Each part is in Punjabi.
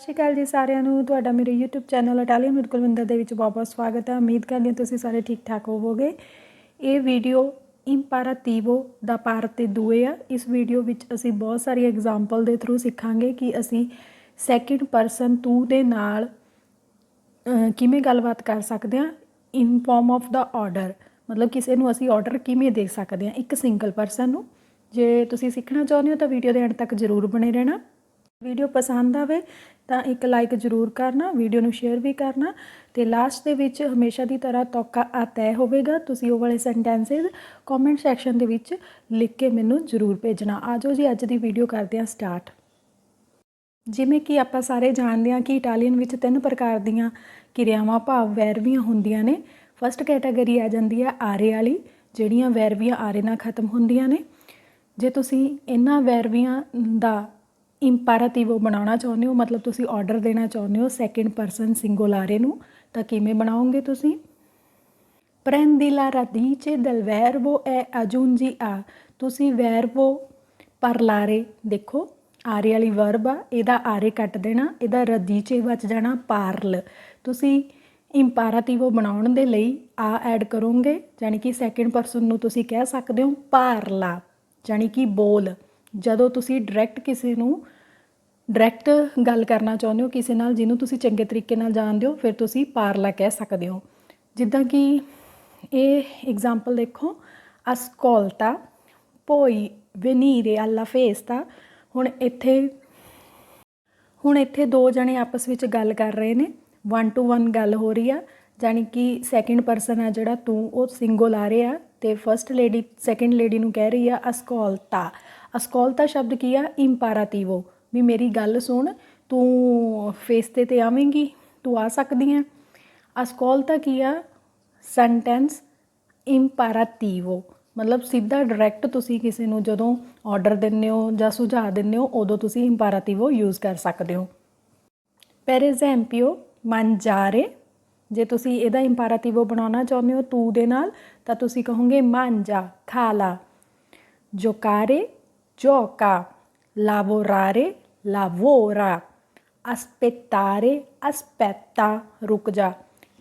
ਸਤਿ ਸ਼੍ਰੀ ਅਕਾਲ ਜੀ ਸਾਰਿਆਂ ਨੂੰ। ਤੁਹਾਡਾ ਮੇਰੇ YouTube channel Italian with Kulwinder ਦੇ ਵਿੱਚ ਬਹੁਤ ਬਹੁਤ ਸਵਾਗਤ ਹੈ। ਉਮੀਦ ਕਰਦੀ ਹਾਂ ਤੁਸੀਂ ਸਾਰੇ ਠੀਕ ਠਾਕ ਹੋਵੋਗੇ। ਇਹ ਵੀਡੀਓ ਇੰਪਾਰਾਤੀਵੋ ਦਾ ਪਾਰਟ ਤੇ ਦੂਏ ਆ। ਇਸ ਵੀਡੀਓ ਵਿੱਚ ਅਸੀਂ ਬਹੁਤ ਸਾਰੀ ਐਗਜ਼ਾਮਪਲ ਦੇ ਥਰੂ ਸਿੱਖਾਂਗੇ ਕਿ ਅਸੀਂ ਸੈਕਿੰਡ ਪਰਸਨ ਤੂੰ ਦੇ ਨਾਲ ਕਿਵੇਂ ਗੱਲਬਾਤ ਕਰ ਸਕਦੇ ਹਾਂ ਇਨ ਫਾਰਮ ਆਫ ਦਾ ਆਰਡਰ ਮਤਲਬ ਕਿਸੇ ਨੂੰ ਅਸੀਂ ਆਰਡਰ ਕਿਵੇਂ ਦੇ ਸਕਦੇ ਹਾਂ ਇੱਕ ਸਿੰਗਲ ਪਰਸਨ ਨੂੰ। ਜੇ ਤੁਸੀਂ ਸਿੱਖਣਾ ਚਾਹੁੰਦੇ ਹੋ ਤਾਂ ਵੀਡੀਓ ਦੇ ਐਂਡ ਤੱਕ ਜ਼ਰੂਰ ਬਣੇ ਰਹਿਣਾ। ਵੀਡੀਓ ਪਸੰਦ ਆਵੇ ਤਾਂ ਇੱਕ ਲਾਈਕ ਜ਼ਰੂਰ ਕਰਨਾ, ਵੀਡੀਓ ਨੂੰ ਸ਼ੇਅਰ ਵੀ ਕਰਨਾ ਤੇ ਲਾਸਟ ਦੇ ਵਿੱਚ ਹਮੇਸ਼ਾ ਦੀ ਤਰ੍ਹਾਂ ਤੌਕਾ ਆ ਤੈਅ ਹੋਵੇਗਾ। ਤੁਸੀਂ ਉਹ ਵਾਲੇ ਸੈਂਟੈਂਸਸ ਕਮੈਂਟ ਸੈਕਸ਼ਨ ਦੇ ਵਿੱਚ ਲਿਖ ਕੇ ਮੈਨੂੰ ਜ਼ਰੂਰ ਭੇਜਣਾ। ਆਜੋ ਜੀ, ਅੱਜ ਦੀ ਵੀਡੀਓ ਕਰਦੇ ਹਾਂ ਸਟਾਰਟ ਜਿਵੇਂ ਕਿ ਆਪਾਂ ਸਾਰੇ ਜਾਣਦੇ ਹਾਂ ਕਿ ਇਟਾਲੀਅਨ ਵਿੱਚ ਤਿੰਨ ਪ੍ਰਕਾਰ ਦੀਆਂ ਕਿਰਿਆਵਾਂ, ਭਾਵ, ਵੈਰਵੀਆਂ ਹੁੰਦੀਆਂ ਨੇ। ਫਸਟ ਕੈਟਾਗਰੀ ਆ ਜਾਂਦੀ ਹੈ ਆਰੇ ਵਾਲੀ, ਜਿਹੜੀਆਂ ਵੈਰਵੀਆਂ ਆਰੇ ਨਾਲ ਖਤਮ ਹੁੰਦੀਆਂ ਨੇ। ਜੇ ਤੁਸੀਂ ਇਹਨਾਂ ਵੈਰਵੀਆਂ ਦਾ ਇੰਪੈਰਾਟਿਵੋ ਬਣਾਉਣਾ ਚਾਹੁੰਦੇ ਹੋ? ਮਤਲਬ ਤੁਸੀਂ ਆਰਡਰ ਦੇਣਾ ਚਾਹੁੰਦੇ ਹੋ ਸੈਕਿੰਡ ਪਰਸਨ ਸਿੰਗੂਲਾਰੇ ਨੂੰ, ਤਾਂ ਕਿਵੇਂ ਬਣਾਓਗੇ ਤੁਸੀਂ? Prendi la radice del verbo è aggiungi a ਤੁਸੀਂ verbo parlare ਦੇਖੋ, ਆਰੇ ਵਾਲੀ ਵਰਬ ਆ, ਇਹਦਾ ਆਰੇ ਕੱਟ ਦੇਣਾ, ਇਹਦਾ ਰਦੀਚੇ ਬਚ ਜਾਣਾ, ਪਾਰਲ। ਤੁਸੀਂ ਇੰਪੈਰਾਟਿਵੋ ਬਣਾਉਣ ਦੇ ਲਈ ਆ ਐਡ ਕਰੋਗੇ ਯਾਨੀ ਕਿ ਸੈਕਿੰਡ ਪਰਸਨ ਨੂੰ ਤੁਸੀਂ ਕਹਿ ਸਕਦੇ ਹੋ ਪਾਰਲਾ ਯਾਨੀ ਕਿ ਬੋਲ। ਜਦੋਂ ਤੁਸੀਂ ਡਾਇਰੈਕਟ ਕਿਸੇ ਨੂੰ ਡਾਇਰੈਕਟ ਗੱਲ ਕਰਨਾ ਚਾਹੁੰਦੇ ਹੋ, ਕਿਸੇ ਨਾਲ ਜਿਹਨੂੰ ਤੁਸੀਂ ਚੰਗੇ ਤਰੀਕੇ ਨਾਲ ਜਾਣਦੇ ਹੋ, ਫਿਰ ਤੁਸੀਂ ਪਾਰਲਾ ਕਹਿ ਸਕਦੇ ਹੋ। ਜਿੱਦਾਂ ਕਿ ਇਹ ਐਗਜ਼ਾਮਪਲ ਦੇਖੋ ਅਸਕੋਲਤਾ ਪoi venire alla festa ਹੁਣ ਇੱਥੇ ਹੁਣ ਇੱਥੇ ਦੋ ਜਣੇ ਆਪਸ ਵਿੱਚ ਗੱਲ ਕਰ ਰਹੇ ਨੇ ਵਨ ਟੂ ਵਨ ਗੱਲ ਹੋ ਰਹੀ ਆ ਜਾਨੀ ਕਿ ਸੈਕਿੰਡ ਪਰਸਨ ਆ ਜਿਹੜਾ ਤੂੰ, ਉਹ ਸਿੰਗਲ ਆ ਰਿਹਾ ਤੇ ਫਰਸਟ ਲੇਡੀ ਸੈਕਿੰਡ ਲੇਡੀ ਨੂੰ ਕਹਿ ਰਹੀ ਆ ਅਸਕੋਲਤਾ ਅਸਕੋਲਤਾ ਸ਼ਬਦ ਕੀ ਆ? ਇੰਪੈਰਾਟਿਵੋ ਵੀ ਮੇਰੀ ਗੱਲ ਸੁਣ, ਤੂੰ ਫੇਸ ਤੇ ਤੇ ਆਵੇਂਗੀ, ਤੂੰ ਆ ਸਕਦੀ ਹੈ ਅਸਕੋਲਤਾ ਕੀ ਆ? ਸੈਂਟੈਂਸ ਇੰਪੈਰਾਟਿਵੋ ਮਤਲਬ ਸਿੱਧਾ ਡਾਇਰੈਕਟ ਤੁਸੀਂ ਕਿਸੇ ਨੂੰ ਜਦੋਂ ਆਰਡਰ ਦਿੰਦੇ ਹੋ ਜਾਂ ਸੁਝਾਅ ਦਿੰਦੇ ਹੋ, ਉਦੋਂ ਤੁਸੀਂ ਇੰਪੈਰਾਟਿਵੋ ਯੂਜ਼ ਕਰ ਸਕਦੇ ਹੋ। per esempio mangiare ਜੇ ਤੁਸੀਂ ਇਹਦਾ ਇੰਪੈਰਾਟਿਵੋ ਬਣਾਉਣਾ ਚਾਹੁੰਦੇ ਹੋ ਤੂੰ ਦੇ ਨਾਲ, ਤਾਂ ਤੁਸੀਂ ਕਹੋਗੇ mangia ਖਾ ਲਾ giocare gioca, lavorare, lavora, aspettare, aspetta ਰੁਕ ਜਾ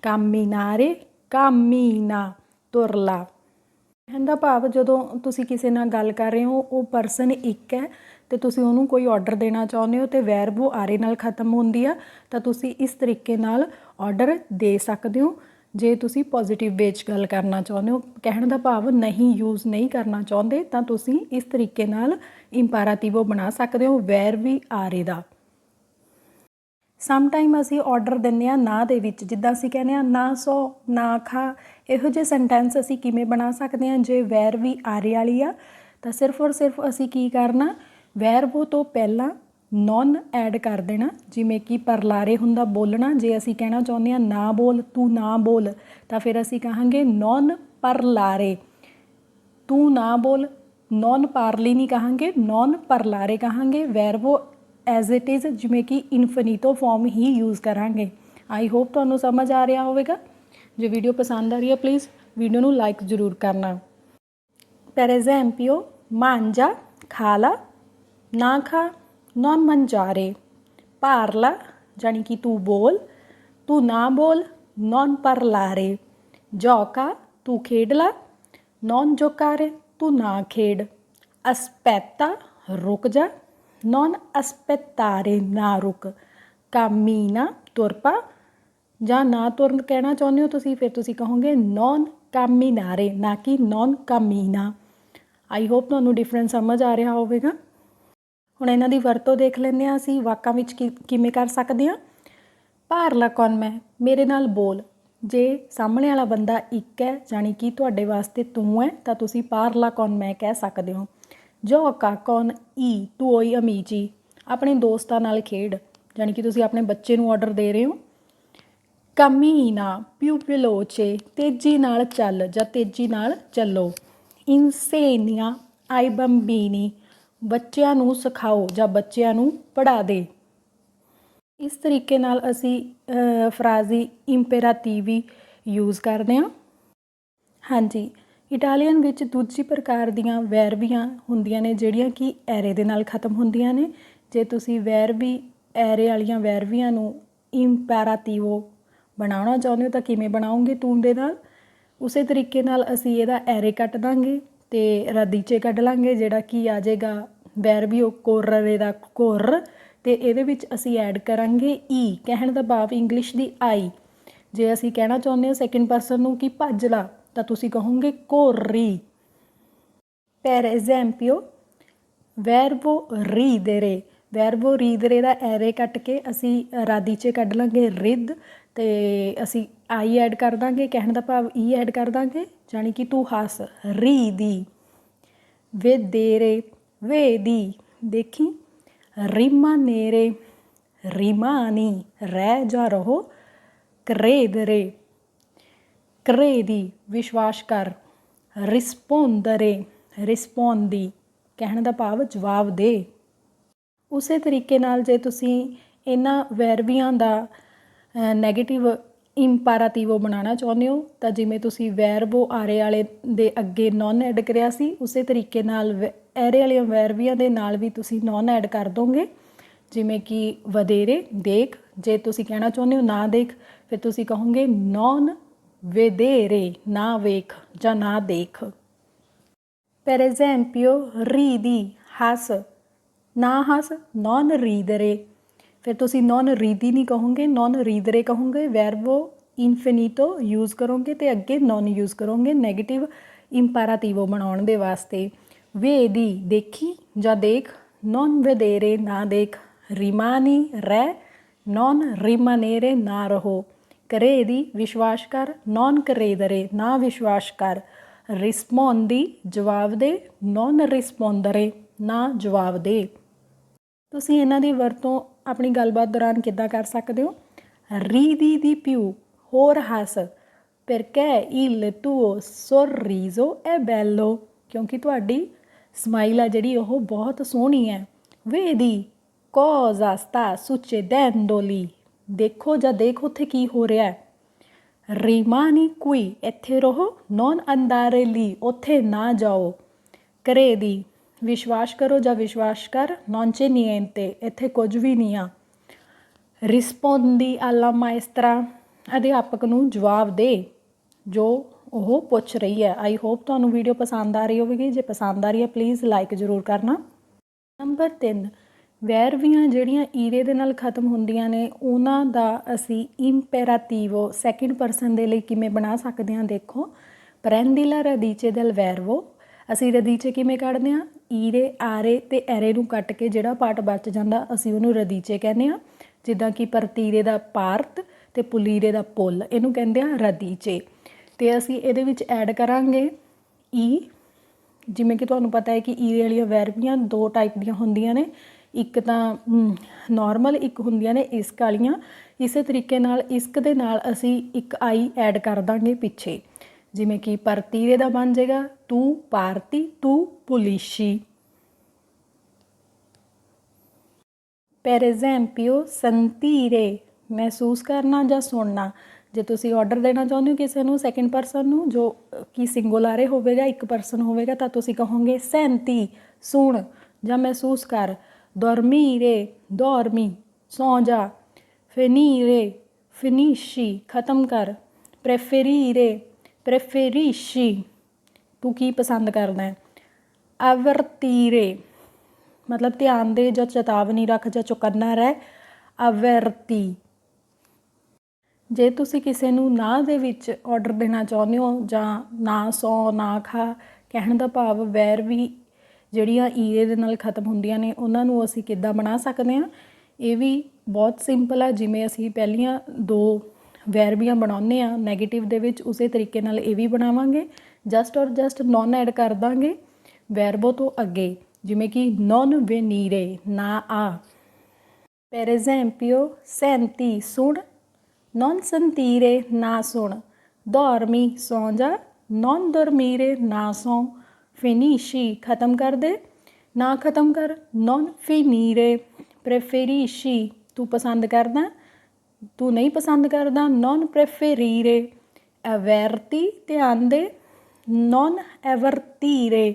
camminare, cammina ਤੁਰ ਲਾ ਕਹਿਣ ਦਾ ਭਾਵ ਜਦੋਂ ਤੁਸੀਂ ਕਿਸੇ ਨਾਲ ਗੱਲ ਕਰ ਰਹੇ ਹੋ, ਉਹ ਪਰਸਨ ਇੱਕ ਹੈ ਤੇ ਤੁਸੀਂ ਉਹਨੂੰ ਕੋਈ ਆਰਡਰ ਦੇਣਾ ਚਾਹੁੰਦੇ ਹੋ ਤੇ ਵੈਰਬੋ ਆਰੇ ਨਾਲ ਖਤਮ ਹੁੰਦੀ ਆ, ਤਾਂ ਤੁਸੀਂ ਇਸ ਤਰੀਕੇ ਨਾਲ ਆਰਡਰ ਦੇ ਸਕਦੇ ਹੋ। ਜੇ ਤੁਸੀਂ ਪੋਜ਼ਿਟਿਵ 'ਚ ਗੱਲ ਕਰਨਾ ਚਾਹੁੰਦੇ ਹੋ, ਕਹਿਣ ਦਾ ਭਾਵ ਨਹੀਂ ਯੂਜ਼ ਨਹੀਂ ਕਰਨਾ ਚਾਹੁੰਦੇ, ਤਾਂ ਤੁਸੀਂ ਇਸ ਤਰੀਕੇ ਨਾਲ ਇੰਪੈਰਾਟਿਵੋ ਬਣਾ ਸਕਦੇ ਹੋ ਵੈਰ ਵੀ ਆਰੇ ਦਾ ਸਮ ਟਾਈਮ ਅਸੀਂ ਆਰਡਰ ਦਿੰਦੇ ਆ ਨਾ ਦੇ ਵਿੱਚ, ਜਿੱਦਾਂ ਅਸੀਂ ਕਹਿੰਦੇ ਆ ਨਾ ਸੋ, ਨਾ ਖਾ, ਇਹੋ ਜਿਹੇ ਸੈਂਟੈਂਸ ਅਸੀਂ ਕਿਵੇਂ ਬਣਾ ਸਕਦੇ ਆ ਜੇ ਵੈਰ ਵੀ ਆਰੇ ਵਾਲੀ ਆ, ਤਾਂ ਸਿਰਫ ਔਰ ਸਿਰਫ ਅਸੀਂ ਕੀ ਕਰਨਾ? ਵੈਰਬੋ ਤੋਂ ਪਹਿਲਾਂ ਨੌਨ ਐਡ ਕਰ ਦੇਣਾ, ਜਿਵੇਂ ਕਿ ਪਰਲਾਰੇ ਹੁੰਦਾ ਬੋਲਣਾ, ਜੇ ਅਸੀਂ ਕਹਿਣਾ ਚਾਹੁੰਦੇ ਆ ਨਾ ਬੋਲ, ਤੂੰ ਨਾ ਬੋਲ, ਤਾਂ ਫਿਰ ਅਸੀਂ ਕਹਾਂਗੇ ਨੌਨ ਪਰਲਾਰੇ। ਤੂੰ ਨਾ ਬੋਲ ਨੌਨ ਪਾਰਲੀ ਨਹੀਂ ਕਹਾਂਗੇ ਨੌਨ ਪਰਲਾਰੇ ਕਹਾਂਗੇ ਵੈਰਬੋ ਐਜ਼ ਇਟ ਇਜ਼ ਜਿਵੇਂ ਕਿ ਇਨਫਿਨਿਟੋ ਫਾਰਮ ਹੀ ਯੂਜ਼ ਕਰਾਂਗੇ। ਆਈ ਹੋਪ ਤੁਹਾਨੂੰ ਸਮਝ ਆ ਰਿਹਾ ਹੋਵੇਗਾ। ਜੇ ਵੀਡੀਓ ਪਸੰਦ ਆ ਰਹੀ ਹੈ ਪਲੀਜ਼ ਵੀਡੀਓ ਨੂੰ ਲਾਈਕ ਜ਼ਰੂਰ ਕਰਨਾ। Per esempio ਨਾ ਖਾ ਨਾ ਮਨ ਜਾ ਰੇ ਪਾਰ ਲਾ ਜਾਨੀ ਕਿ ਤੂੰ ਬੋਲ ਤੂੰ ਨਾ ਬੋਲ ਨੌਨ ਪਰ ਲਾ ਰੇ ਜੋਕਾ ਤੂੰ ਖੇਡ ਲਾ ਨੌਨ ਜੋਕਾਰੇ ਤੂੰ ਨਾ ਖੇਡ ਅਸਪੈਤਾ ਰੁਕ ਜਾ ਨੌਨ ਅਸਪੈਤਾਰੇ ਨਾ ਰੁਕ ਕਾਮੀਨਾ ਤੁਰਪਾ ਜਾਂ ਨਾ ਤੁਰਨ ਕਹਿਣਾ ਚਾਹੁੰਦੇ ਹੋ ਤੁਸੀਂ ਫਿਰ ਤੁਸੀਂ ਕਹੋਗੇ ਨੌਨ ਕਾਮੀਨਾਰੇ ਨਾ ਕਿ ਨੌਨ ਕਾਮੀਨਾ ਆਈ ਹੋਪ ਤੁਹਾਨੂੰ ਡਿਫਰੈਂਸ ਸਮਝ ਆ ਰਿਹਾ ਹੋਵੇਗਾ ਹੁਣ ਇਹਨਾਂ ਦੀ ਵਰਤੋਂ ਦੇਖ ਲੈਂਦੇ ਹਾਂ ਅਸੀਂ, ਵਾਕਾਂ ਵਿੱਚ ਕੀ- ਕਿਵੇਂ ਕਰ ਸਕਦੇ ਹਾਂ। ਪਾਰਲਾ ਕੌਣ ਮੈਂ? ਮੇਰੇ ਨਾਲ ਬੋਲ। ਜੇ ਸਾਹਮਣੇ ਵਾਲਾ ਬੰਦਾ ਇੱਕ ਹੈ ਜਾਨੀ ਕਿ ਤੁਹਾਡੇ ਵਾਸਤੇ ਤੂੰ ਹੈ, ਤਾਂ ਤੁਸੀਂ ਪਾਰਲਾ ਕੌਣ ਮੈਂ ਕਹਿ ਸਕਦੇ ਹੋ। ਜੋਕਾ ਕੌਣ? ਈ, ਤੂੰ ਓਈ ਅਮੀਚੀ ਆਪਣੇ ਦੋਸਤਾਂ ਨਾਲ ਖੇਡ ਜਾਨੀ ਕਿ ਤੁਸੀਂ ਆਪਣੇ ਬੱਚੇ ਨੂੰ ਆਰਡਰ ਦੇ ਰਹੇ ਹੋ। ਕਮੀ ਨਾ ਪਿਊ ਪਿਲੋਚੇ ਤੇਜ਼ੀ ਨਾਲ ਚੱਲ ਜਾਂ ਤੇਜ਼ੀ ਨਾਲ ਚੱਲੋ। ਇਨਸੇਨੀਆ ਆਈ ਬੰਬੀਨੀ ਬੱਚਿਆਂ ਨੂੰ ਸਿਖਾਓ ਜਾਂ ਬੱਚਿਆਂ ਨੂੰ ਪੜ੍ਹਾ ਦੇ। ਇਸ ਤਰੀਕੇ ਨਾਲ ਅਸੀਂ ਅ, ਫਰਾਜ਼ੀ ਇੰਪੇਰਾਟਿਵੀ ਯੂਜ਼ ਕਰਦੇ ਹਾਂ। ਹਾਂਜੀ ਇਟਾਲੀਅਨ ਵਿੱਚ ਦੂਜੀ ਪ੍ਰਕਾਰ ਦੀਆਂ ਵੈਰਬੀਆਂ ਹੁੰਦੀਆਂ ਨੇ ਜਿਹੜੀਆਂ ਕਿ ਐਰੇ ਦੇ ਨਾਲ ਖਤਮ ਹੁੰਦੀਆਂ ਨੇ। ਜੇ ਤੁਸੀਂ ਵੈਰਬੀ ਐਰੇ ਵਾਲੀਆਂ ਵੈਰਵੀਆਂ ਨੂੰ ਇੰਪੈਰਾਟਿਵੋ ਬਣਾਉਣਾ ਚਾਹੁੰਦੇ ਹੋ ਤਾਂ ਕਿਵੇਂ ਬਣਾਉਂਗੇ ਤੂੰ ਦੇ ਨਾਲ? ਉਸੇ ਤਰੀਕੇ ਨਾਲ ਅਸੀਂ ਇਹਦਾ ਐਰੇ ਕੱਟ ਦਾਂਗੇ। ਤੇ ਰਦੀਚੇ ਕੱਢ ਲਾਂਗੇ, ਜਿਹੜਾ ਕੀ ਆ ਜਾਏਗਾ। ਵੈਰਬੀਓ ਕੋਰਰੇ ਦਾ ਕੋਰ। ਤੇ ਇਹਦੇ ਵਿੱਚ ਅਸੀਂ ਐਡ ਕਰਾਂਗੇ ਈ ਕਹਿਣ ਦਾ ਭਾਵ ਇੰਗਲਿਸ਼ ਦੀ ਆਈ ਜੇ ਅਸੀਂ ਕਹਿਣਾ ਚਾਹੁੰਦੇ ਹਾਂ ਸੈਕਿੰਡ ਪਰਸਨ ਨੂੰ ਕਿ ਭੱਜ ਲਾ, ਤਾਂ ਤੁਸੀਂ ਕਹੋਗੇ corri per esempio verbo ridere verbo ridere ਦਾ ਐਰੇ ਕੱਟ ਕੇ ਅਸੀਂ ਰਾਦੀਚੇ ਕੱਢ ਲਾਂਗੇ ਰਿਦ ਤੇ ਅਸੀਂ ਆਈ ਐਡ ਕਰ ਦਾਂਗੇ, ਕਹਿਣ ਦਾ ਭਾਵ e ਈ ਐਡ ਕਰ ਦਾਂਗੇ ਜਾਨੀ ਕਿ ਤੂੰ ਹੱਸ, ਰੀ ਦੀ, ਵੇ ਦੇਰੇ, ਵੇ ਦੀ, ਦੇਖੀ, ਰੀਮਾ rimanere rimani ਰਹਿ ਜਾ ਰਹੋ, ਕਰੇ ਦਰੇ, ਕਰੇ ਦੀ, ਵਿਸ਼ਵਾਸ ਕਰ rispondere rispondi ਕਹਿਣ ਦਾ ਭਾਵ ਜਵਾਬ ਦੇ। ਉਸੇ ਤਰੀਕੇ ਨਾਲ ਜੇ ਤੁਸੀਂ ਇਹਨਾਂ ਵੈਰਵੀਆਂ ਦਾ 네ਗੇਟਿਵ ਇੰਪੈਰਾਟਿਵੋ ਬਣਾਉਣਾ ਚਾਹੁੰਦੇ ਹੋ, ਤਾਂ ਜਿਵੇਂ ਤੁਸੀਂ ਵੈਰਬੋ ਆਰੇ ਵਾਲੇ ਦੇ ਅੱਗੇ ਨੌਨ ਐਡ ਕਰਿਆ ਸੀ, ਉਸੇ ਤਰੀਕੇ ਨਾਲ ਐਰੇ ਵਾਲੀਆਂ ਵੈਰਬੀਆਂ ਦੇ ਨਾਲ ਵੀ ਤੁਸੀਂ ਨੌਨ ਐਡ ਕਰ ਦੋਗੇ। ਜਿਵੇਂ ਕਿ ਵਧੇਰੇ, ਦੇਖ, ਜੇ ਤੁਸੀਂ ਕਹਿਣਾ ਚਾਹੁੰਦੇ ਹੋ ਨਾ ਦੇਖ, ਫਿਰ ਤੁਸੀਂ ਕਹੋਗੇ ਨੌਨ ਵਧੇਰੇ, ਨਾ ਵੇਖ ਜਾਂ ਨਾ ਦੇਖ। per esempio ridi ਹੱਸ, ਨਾ ਹੱਸ non ridere ਫਿਰ ਤੁਸੀਂ non ਰੀਦੀ ਨਹੀਂ ਕਹੋਗੇ, non ਰੀਦਰੇ ਕਹੋਗੇ ਵੈਰਬੋ ਇਨਫਿਨਿਟੋ ਯੂਜ਼ ਕਰੋਗੇ ਤੇ ਅੱਗੇ non ਯੂਜ਼ ਕਰੋਗੇ 네ਗੇਟਿਵ ਇੰਪੈਰਾਟਿਵੋ ਬਣਾਉਣ ਦੇ ਵਾਸਤੇ। ਵੇ ਦੀ ਦੇਖੀ ਜਾਂ ਦੇਖ, non vedere ਨਾ ਦੇਖ, rimani ਰਹਿ non rimanere ਨਾ ਰਹੋ। ਕਰੇ ਦੀ ਵਿਸ਼ਵਾਸ ਕਰ, non credere ਨਾ ਵਿਸ਼ਵਾਸ ਕਰ। ਰਿਸਪੌਂਦੀ ਜਵਾਬ ਦੇ, non rispondere ਨਾ ਜਵਾਬ ਦੇ। ਤੁਸੀਂ ਇਹਨਾਂ ਦੀ ਵਰਤੋਂ ਆਪਣੀ ਗੱਲਬਾਤ ਦੌਰਾਨ ਕਿੱਦਾਂ ਕਰ ਸਕਦੇ ਹੋ ਰੀਦੀ ਦੀ ਪਿਉ ਹੋਰ ਹੱਸ perché il tuo sorriso è bello ਕਿਉਂਕਿ ਤੁਹਾਡੀ ਸਮਾਈਲ ਆ ਜਿਹੜੀ ਉਹ ਬਹੁਤ ਸੋਹਣੀ ਹੈ ਵੇਦੀ cosa sta succedendo lì ਦੇਖੋ ਜਾਂ ਦੇਖ ਉੱਥੇ ਕੀ ਹੋ ਰਿਹਾ ਹੈ rimani qui ਇੱਥੇ ਰਹੋ non andare lì ਉੱਥੇ ਨਾ ਜਾਓ credi ਵਿਸ਼ਵਾਸ ਕਰੋ ਜਾਂ ਵਿਸ਼ਵਾਸ ਕਰ non c'è niente ਇੱਥੇ ਕੁਝ ਵੀ ਨਹੀਂ ਆ। rispondi alla maestra ਅਧਿਆਪਕ ਨੂੰ ਜਵਾਬ ਦੇ, ਜੋ ਉਹ ਪੁੱਛ ਰਹੀ ਹੈ। ਆਈ ਹੋਪ ਤੁਹਾਨੂੰ ਵੀਡੀਓ ਪਸੰਦ ਆ ਰਹੀ ਹੋਵੇਗੀ। ਜੇ ਪਸੰਦ ਆ ਰਹੀ ਹੈ ਪਲੀਜ਼ ਲਾਈਕ ਜ਼ਰੂਰ ਕਰਨਾ। ਨੰਬਰ 3 ਵੈਰਵੀਆਂ ਜਿਹੜੀਆਂ ਈਰੇ ਦੇ ਨਾਲ ਖਤਮ ਹੁੰਦੀਆਂ ਨੇ, ਉਹਨਾਂ ਦਾ ਅਸੀਂ ਇੰਪੈਰਾਟਿਵੋ ਸੈਕਿੰਡ ਪਰਸਨ ਦੇ ਲਈ ਕਿਵੇਂ ਬਣਾ ਸਕਦੇ ਹਾਂ? ਦੇਖੋ ਪ੍ਰੈਂਡਿਲਾ ਰਦੀਚੇ del verbo ਅਸੀਂ ਰਦੀਚੇ ਕਿਵੇਂ ਕੱਢਦੇ ਹਾਂ? ਈਰੇ, ਆਰੇ ਤੇ ਐਰੇ ਨੂੰ ਕੱਟ ਕੇ ਜਿਹੜਾ ਪਾਰਟ ਬਚ ਜਾਂਦਾ, ਅਸੀਂ ਉਹਨੂੰ ਰਦੀਚੇ ਕਹਿੰਦੇ ਆ ਜਿੱਦਾਂ ਕਿ ਪਰਤੀਰੇ ਦਾ ਪਾਰਤ ਤੇ ਪੁਲੀਰੇ ਦਾ ਪੁੱਲ, ਇਹਨੂੰ ਕਹਿੰਦੇ ਆ ਰਦੀਚੇ। ਤੇ ਅਸੀਂ ਇਹਦੇ ਵਿੱਚ ਐਡ ਕਰਾਂਗੇ ਈ ਜਿਵੇਂ ਕਿ ਤੁਹਾਨੂੰ ਪਤਾ ਹੈ ਕਿ ਈਰੇ ਵਾਲੀਆਂ ਵੈਰਬੀਆਂ ਦੋ ਟਾਈਪ ਦੀਆਂ ਹੁੰਦੀਆਂ ਨੇ। ਇੱਕ ਤਾਂ ਨਾਰਮਲ ਇੱਕ ਹੁੰਦੀਆਂ ਨੇ ਇਸਕ ਵਾਲੀਆਂ। ਇਸੇ ਤਰੀਕੇ ਨਾਲ ਇਸਕ ਦੇ ਨਾਲ ਅਸੀਂ ਇੱਕ ਆਈ ਐਡ ਕਰ ਦਾਂਗੇ ਪਿੱਛੇ। ਜਿਵੇਂ ਕਿ ਪਰਤੀਰੇ ਦਾ ਬਣ ਜਾਏਗਾ, ਤੂੰ ਪਾਰਤੀ, ਤੂੰ ਪੁਲਿਸ਼ੀ। per esempio sentire ਮਹਿਸੂਸ ਕਰਨਾ ਜਾਂ ਸੁਣਨਾ। ਜੇ ਤੁਸੀਂ ਆਰਡਰ ਦੇਣਾ ਚਾਹੁੰਦੇ ਹੋ ਕਿਸੇ ਨੂੰ ਸੈਕਿੰਡ ਪਰਸਨ ਨੂੰ, ਜੋ ਕਿ ਸਿੰਗੂਲਰ ਹੋਵੇਗਾ, ਇੱਕ ਪਰਸਨ ਹੋਵੇਗਾ, ਤਾਂ ਤੁਸੀਂ ਕਹੋਗੇ ਸੈਂਤੀ, ਸੁਣ ਜਾਂ ਮਹਿਸੂਸ ਕਰ। dormire dormi ਸੌਂ ਜਾ finire finisci ਖਤਮ ਕਰ। preferire preferisci ਤੂੰ ਕੀ ਪਸੰਦ ਕਰਦਾ ਹੈ? avvertire ਮਤਲਬ ਧਿਆਨ ਦੇ ਜਾਂ ਚੇਤਾਵਨੀ ਰੱਖ ਜਾਂ ਚੁਕੰਨਾ ਰਹਿ, ਅਵਰਤੀ। ਜੇ ਤੁਸੀਂ ਕਿਸੇ ਨੂੰ ਨਾ ਦੇ ਵਿੱਚ ਆਰਡਰ ਦੇਣਾ ਚਾਹੁੰਦੇ ਹੋ ਜਾਂ ਨਾ ਸੌ ਨਾ ਖਾ, ਕਹਿਣ ਦਾ ਭਾਵ ਵੈਰ ਵੀ ਜਿਹੜੀਆਂ ਈਰੇ ਦੇ ਨਾਲ ਖਤਮ ਹੁੰਦੀਆਂ ਨੇ, ਉਹਨਾਂ ਨੂੰ ਅਸੀਂ ਕਿੱਦਾਂ ਬਣਾ ਸਕਦੇ ਹਾਂ? ਇਹ ਵੀ ਬਹੁਤ ਸਿੰਪਲ ਹੈ ਜਿਵੇਂ ਅਸੀਂ ਪਹਿਲੀਆਂ ਦੋ ਵੈਰਬੀਆਂ ਬਣਾਉਂਦੇ ਆ 네ਗੇਟਿਵ ਦੇ ਵਿੱਚ ਉਸੇ ਤਰੀਕੇ ਨਾਲ ਇਹ ਵੀ ਬਣਾਵਾਂਗੇ। ਜਸਟ ਔਰ ਜਸਟ ਨੌਨ ਐਡ ਕਰ ਦਾਂਗੇ। ਵੈਰਬੋ ਤੋਂ ਅੱਗੇ, ਜਿਵੇਂ ਕਿ non venire, ਨਾ ਆ। Per esempio senti, ਸੁਣ। Non ਸੰਤੀਰੇ ਨਾ ਸੁਣ। ਦੌਰਮੀ ਸੌਂ ਜਾ। Non dormire, ਨਾ ਸੌਂ। ਫਿਨੀਸ਼ੀ ਖਤਮ ਕਰ ਦੇ। ਨਾ ਖਤਮ ਕਰ, non finire preferisci ਤੂੰ ਪਸੰਦ ਕਰਦਾ। ਤੂੰ ਨਹੀਂ ਪਸੰਦ ਕਰਦਾ non preferire averti, ਧਿਆਨ ਦੇ non ਐਵਰਤੀਰੇ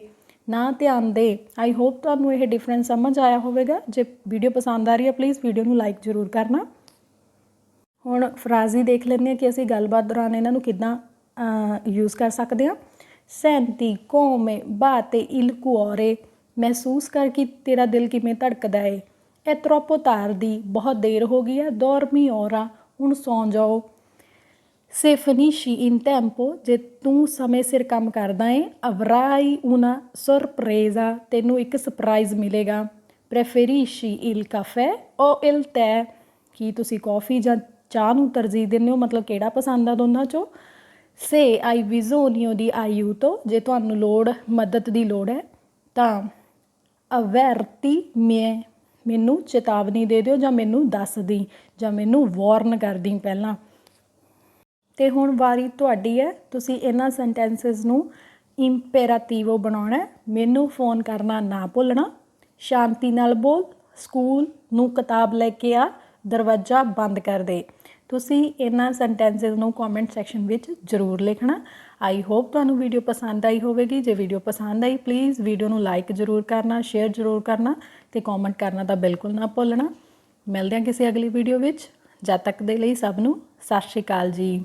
ਨਾ ਧਿਆਨ ਦੇ। ਆਈ ਹੋਪ ਤੁਹਾਨੂੰ ਇਹ ਡਿਫਰੈਂਸ ਸਮਝ ਆਇਆ ਹੋਵੇਗਾ। ਜੇ ਵੀਡੀਓ ਪਸੰਦ ਆ ਰਹੀ ਹੈ ਪਲੀਜ਼ ਵੀਡੀਓ ਨੂੰ ਲਾਈਕ ਜ਼ਰੂਰ ਕਰਨਾ। ਹੁਣ ਫਰਾਜ਼ੀ ਦੇਖ ਲੈਂਦੇ ਹਾਂ ਕਿ ਅਸੀਂ ਗੱਲਬਾਤ ਦੌਰਾਨ ਇਹਨਾਂ ਨੂੰ ਕਿੱਦਾਂ ਯੂਜ਼ ਕਰ ਸਕਦੇ ਹਾਂ। ਸੈਂਤੀ ਕੋਮੇ, ਬਾਤੇ ਇਲ ਕੁਓਰੇ ਮਹਿਸੂਸ ਕਰ ਕਿ ਤੇਰਾ ਦਿਲ ਕਿਵੇਂ ਧੜਕਦਾ ਏ। ਐ ਤ੍ਰੋਪੋ ਤਾਰਦੀ ਬਹੁਤ ਦੇਰ ਹੋ ਗਈ ਹੈ। dormi ora ਹੁਣ ਸੌਂ ਜਾਓ। se finisci in tempo ਜੇ ਤੂੰ ਸਮੇਂ ਸਿਰ ਕੰਮ ਕਰਦਾ ਏ avrai una sorpresa ਤੈਨੂੰ ਇੱਕ ਸਰਪ੍ਰਾਈਜ਼ ਮਿਲੇਗਾ। preferisci il caffè ਓ ਇਲ tè ਕੀ ਤੁਸੀਂ ਕਾਫੀ ਜਾਂ ਚਾਹ ਨੂੰ ਤਰਜੀਹ ਦਿੰਦੇ ਹੋ? ਮਤਲਬ ਕਿਹੜਾ ਪਸੰਦ ਆ ਦੋਨਾਂ ਚੋਂ? ਸੇ ਆਈ ਵਿਜ਼ੋਨੀਓ ਦੀ ਆਇੂਟੋ ਜੇ ਤੁਹਾਨੂੰ ਲੋੜ, ਮਦਦ ਦੀ ਲੋੜ ਹੈ, ਤਾਂ ਅਵਰਤੀ ਮੈਂ ਮੈਨੂੰ ਚੇਤਾਵਨੀ ਦੇ ਦਿਓ ਜਾਂ ਮੈਨੂੰ ਦੱਸ ਦੀ ਜਾਂ ਮੈਨੂੰ ਵਾਰਨ ਕਰ ਦੀ ਪਹਿਲਾਂ। ਤੇ ਹੁਣ ਵਾਰੀ ਤੁਹਾਡੀ ਹੈ, ਤੁਸੀਂ ਇਹਨਾਂ ਸੈਂਟੈਂਸਸ ਨੂੰ ਇੰਪੇਰਾਟਿਵੋ ਬਣਾਉਣਾ ਮੈਨੂੰ ਫੋਨ ਕਰਨਾ ਨਾ ਭੁੱਲਣਾ। ਸ਼ਾਂਤੀ ਨਾਲ ਬੋਲ ਸਕੂਲ ਨੂੰ ਕਿਤਾਬ ਲੈ ਕੇ ਆ, ਦਰਵਾਜ਼ਾ ਬੰਦ ਕਰ ਦੇ। ਤੁਸੀਂ ਇਹਨਾਂ ਸੈਂਟੈਂਸਸ ਨੂੰ ਕਮੈਂਟ ਸੈਕਸ਼ਨ ਵਿੱਚ ਜ਼ਰੂਰ ਲਿਖਣਾ। ਆਈ ਹੋਪ ਤੁਹਾਨੂੰ ਵੀਡੀਓ ਪਸੰਦ ਆਈ ਹੋਵੇਗੀ। ਜੇ ਵੀਡੀਓ ਪਸੰਦ ਆਈ ਪਲੀਜ਼ ਵੀਡੀਓ ਨੂੰ ਲਾਈਕ ਜ਼ਰੂਰ ਕਰਨਾ ਸ਼ੇਅਰ ਜ਼ਰੂਰ ਕਰਨਾ ਤੇ ਕਮੈਂਟ ਕਰਨਾ ਤਾਂ ਬਿਲਕੁਲ ਨਾ ਭੁੱਲਣਾ। ਮਿਲਦੇ ਹਾਂ ਕਿਸੇ ਅਗਲੀ ਵੀਡੀਓ ਵਿੱਚ। ਜਦ ਤੱਕ ਦੇ ਲਈ ਸਭ ਨੂੰ ਸਤਿ ਸ਼੍ਰੀ ਅਕਾਲ ਜੀ।